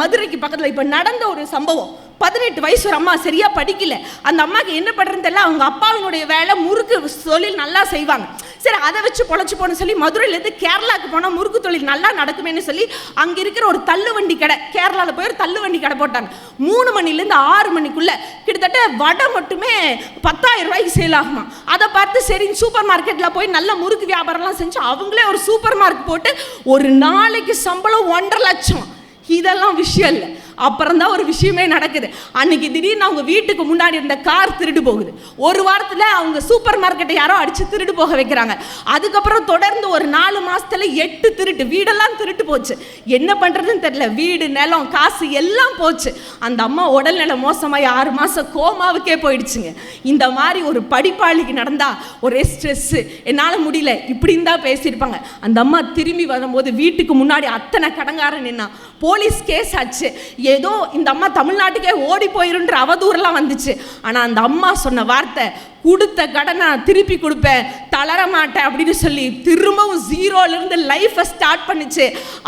மதுரைக்கு பக்கத்தில் இப்போ நடந்த ஒரு சம்பவம். பதினெட்டு வயசு ஒரு அம்மா சரியா படிக்கல. அந்த அம்மாவுக்கு என்ன பண்ணுறதுன்னு தெரியல. அவங்க அப்பாவினுடைய வேலை முறுக்கு தொழில் நல்லா செய்வாங்க. சரி அதை வச்சு பொழைச்சி போகணும்னு சொல்லி மதுரையிலேருந்து கேரளாவுக்கு போனால் முறுக்கு தொழில் நல்லா நடக்குமேன்னு சொல்லி அங்கே இருக்கிற ஒரு தள்ளுவண்டி கடை கேரளாவில் போய் ஒரு தள்ளுவண்டி கடை போட்டாங்க. மூணு மணிலேருந்து ஆறு மணிக்குள்ளே கிட்டத்தட்ட வடை மட்டுமே பத்தாயிரம் ரூபாய்க்கு சேல் ஆகுமா அதை பார்த்து சரி சூப்பர் மார்க்கெட்டில் போய் நல்ல முறுக்கு வியாபாரம்லாம் செஞ்சு அவங்களே ஒரு சூப்பர் மார்க்கெட் போட்டு ஒரு நாளைக்கு சம்பளம் ஒன்றரை லட்சம். இதெல்லாம் விஷயம் இல்லை. அப்புறம் தான் ஒரு விஷயமே நடக்குது. அன்னைக்கு திடீர்னு அவங்க வீட்டுக்கு முன்னாடி இருந்த கார் திருடு போகுது. ஒரு வாரத்தில் அவங்க சூப்பர் மார்க்கெட்டை யாரோ அடித்து திருடு போக வைக்கிறாங்க. அதுக்கப்புறம் தொடர்ந்து ஒரு நாலு மாதத்தில் எட்டு திருட்டு வீடெல்லாம் திருட்டு போச்சு. என்ன பண்ணுறதுன்னு தெரியல. வீடு நிலம் காசு எல்லாம் போச்சு. அந்த அம்மா உடல்நிலை மோசமாக ஆறு மாதம் கோமாவுக்கே போயிடுச்சுங்க. இந்த மாதிரி ஒரு படிப்பாளிக்கு நடந்தால் ஒரே ஸ்ட்ரெஸ்ஸு என்னால் முடியல. இப்படின்னு தான் பேசியிருப்பாங்க. அந்த அம்மா திரும்பி வரும்போது வீட்டுக்கு முன்னாடி அத்தனை கடங்காரன் என்ன போலீஸ் கேஸ் ஆச்சு. ஏதோ இந்த அம்மா தமிழ்நாட்டுக்கே ஓடி போயிருன்ற அவதூறெல்லாம் வந்துச்சு. ஆனால் அந்த அம்மா சொன்ன வார்த்தை கொடுத்த கடனை நான் திருப்பி கொடுப்பேன் தளர மாட்டேன் அப்படின்னு சொல்லி திரும்பவும் ஜீரோலேருந்து லைஃப்பை ஸ்டார்ட் பண்ணுச்சு.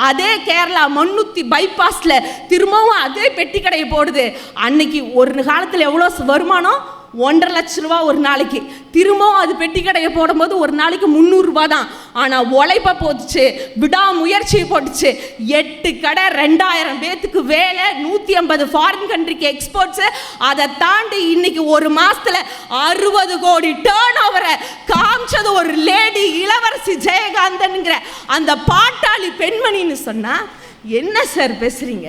அதே கேரளா மண்ணுத்தி பைபாஸில் திரும்பவும் அதே பெட்டி கடையை போடுது. அன்னைக்கு ஒரு காலத்தில் எவ்வளோ வருமானம்? ஒன்றரை லட்ச ரூபா ஒரு நாளைக்கு. திரும்பவும் அது பெட்டி கடையை போடும்போது ஒரு நாளைக்கு முந்நூறுரூபா தான். ஆனால் உழைப்பை போட்டுச்சு விடாமுயற்சி போட்டுச்சு. எட்டு கடை ரெண்டாயிரம் பேத்துக்கு வேலை நூற்றி ஐம்பது ஃபாரின் கண்ட்ரிக்கு எக்ஸ்போர்ட்ஸு அதை தாண்டி இன்னைக்கு ஒரு மாதத்தில் அறுபது கோடி டேர்ன் ஓவரை காமிச்சது ஒரு லேடி இளவரசி ஜெயகாந்தனுங்கிற அந்த பாட்டாளி பெண்மணின்னு சொன்னால் என்ன சார் பேசுகிறீங்க